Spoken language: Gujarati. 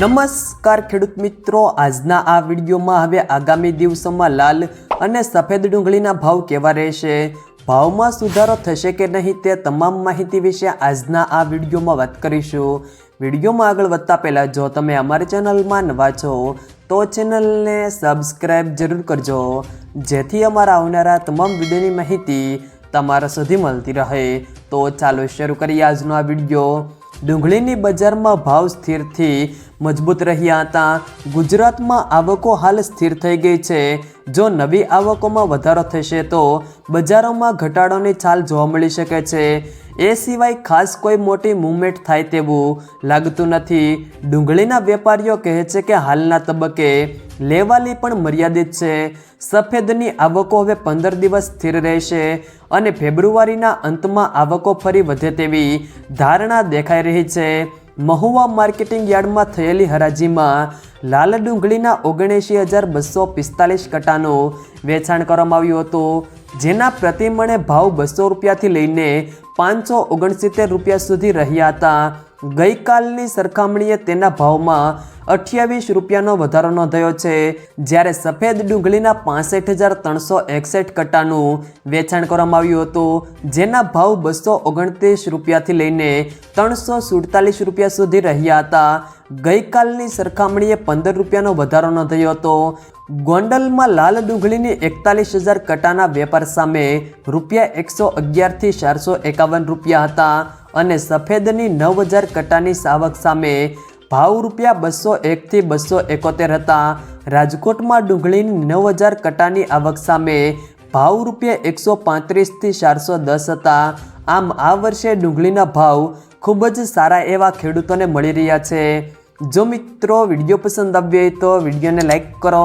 નમસ્કાર ખેડૂત મિત્રો, આજના આ વિડીયોમાં હવે આગામી દિવસોમાં લાલ અને સફેદ ડુંગળીના ભાવ કેવા રહેશે? ભાવમાં સુધારો થશે કે નહીં તે તમામ માહિતી વિશે આજના આ વિડીયોમાં વાત કરીશું. વિડીયોમાં આગળ વધતા પહેલાં જો તમે અમારી ચેનલમાં નવા છો, તો ચેનલને સબસ્ક્રાઈબ જરૂર કરજો, જેથી અમારા આવનારા તમામ વિડીયોની માહિતી તમારા સુધી મળતી રહે. તો ચાલો શરૂ કરીએ આજનો આ વીડિયો. ડુંગળીની બજારમાં ભાવ સ્થિરથી મજબૂત રહ્યા હતા. ગુજરાતમાં આવકો હાલ સ્થિર થઈ ગઈ છે. જો નવી આવકોમાં વધારો થશે તો બજારોમાં ઘટાડોની ચાલ જોવા મળી શકે છે. એ સિવાય ખાસ કોઈ મોટી મૂવમેન્ટ થાય તેવું લાગતું નથી. ડુંગળીના વેપારીઓ કહે છે કે હાલના તબક્કે લેવાલી પણ મર્યાદિત છે. સફેદની આવકો હવે પંદર દિવસ સ્થિર રહેશે અને ફેબ્રુઆરીના અંતમાં આવકો ફરી વધે તેવી ધારણા દેખાઈ રહી છે. મહુવા માર્કેટિંગ યાર્ડમાં થયેલી હરાજીમાં લાલ ડુંગળીના ઓગણએંશી હજાર બસો પિસ્તાલીસ કટાનું વેચાણ કરવામાં આવ્યું હતું, જેના પ્રતિમણે ભાવ બસો રૂપિયાથી લઈને પાંચસો ઓગણસિત્તેર રૂપિયા સુધી રહ્યા હતા. ગઈકાલની સરખામણીએ તેના ભાવમાં અઠ્યાવીસ રૂપિયાનો વધારો નોંધાયો છે, જ્યારે સફેદ ડુંગળીના પાસઠ હજાર ત્રણસો એકસઠ કટ્ટાનું વેચાણ કરવામાં આવ્યું હતું, જેના ભાવ બસો ઓગણત્રીસ રૂપિયાથી લઈને ત્રણસો સુડતાલીસ રૂપિયા સુધી રહ્યા હતા. ગઈકાલની સરખામણીએ પંદર રૂપિયાનો વધારો નોંધાયો હતો. ગોંડલમાં લાલ ડુંગળીની એકતાલીસ હજાર કટાના વેપાર સામે રૂપિયા એકસો અગિયારથી ચારસો એકાવન રૂપિયા હતા. અને સફેદની નવ હજાર કટાની સાવક સામે ભાવ રૂપિયા બસો એકથી બસો એકોતેર હતા. રાજકોટમાં ડુંગળીની નવ હજાર કટાની આવક સામે ભાવ રૂપિયા એકસો પાંત્રીસથી ચારસો દસ હતા. આમ આ વર્ષે ડુંગળીના ભાવ ખૂબ જ સારા એવા ખેડૂતોને મળી રહ્યા છે. જો મિત્રો વીડિયો પસંદ આવ્યો હોય તો વિડીયોને લાઈક કરો